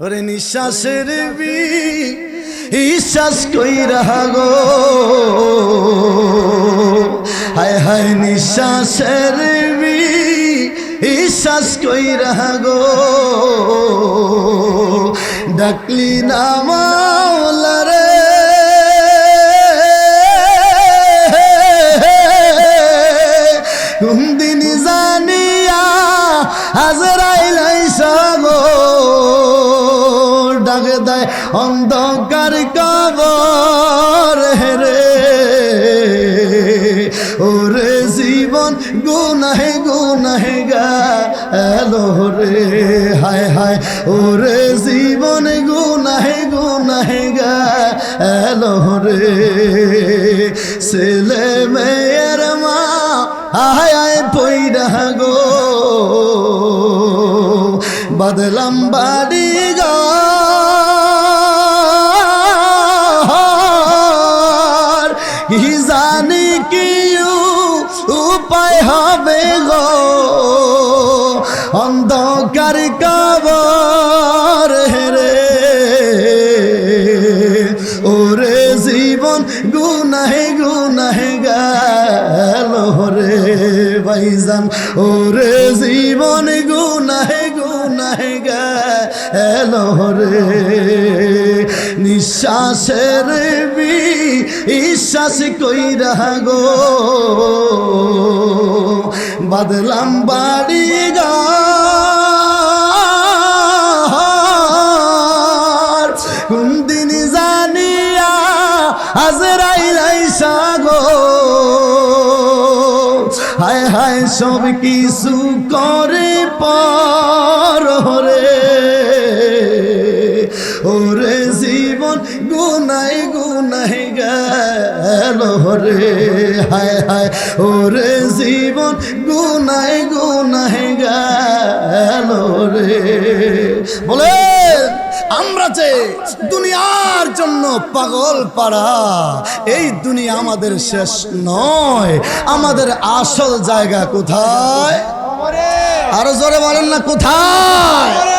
ওরে নিঃশ্বাসের বি বিশ্বাস কইরা গো হায় হায় নিঃশ্বাসের বি বিশ্বাস কইরা গো ডাকলি না অন্ধকার কবর রে ওরে জীবন গুনাহে গুনাহে গেলো রে। হায় হায়, ওরে জীবন গুনাহে গুনাহে গেলো রে। ছেলে মেয়ের মা আয় আয় পইরা গো। বদলাম বাড়ি জানি কি উপায় হবে গো। অন্ধকার কবর রে ওরে জীবন গুনাহে গুনাহে গেল রে ভাইজান। ওরে জীবন গুনাহে গুনাহে গেল রে। নিঃশ্বাসের বি বিশ্বাস কইরা গো। বাদলাম বাড়ি গা জানিয়া আজরাইল আইসা গো। হায় হায় সব কিছু করে পর রে ওরে জীবন গুনাই গুনাই গেল রে। হায় হায়, ওরে জীবন গুনাই গুনাই গেল রে। বলে, আমরা যে দুনিয়ার জন্য পাগল পাড়া, এই দুনিয়া আমাদের শেষ নয়। আমাদের আসল জায়গা কোথায়? আরও জোরে বলেন না, কোথায়?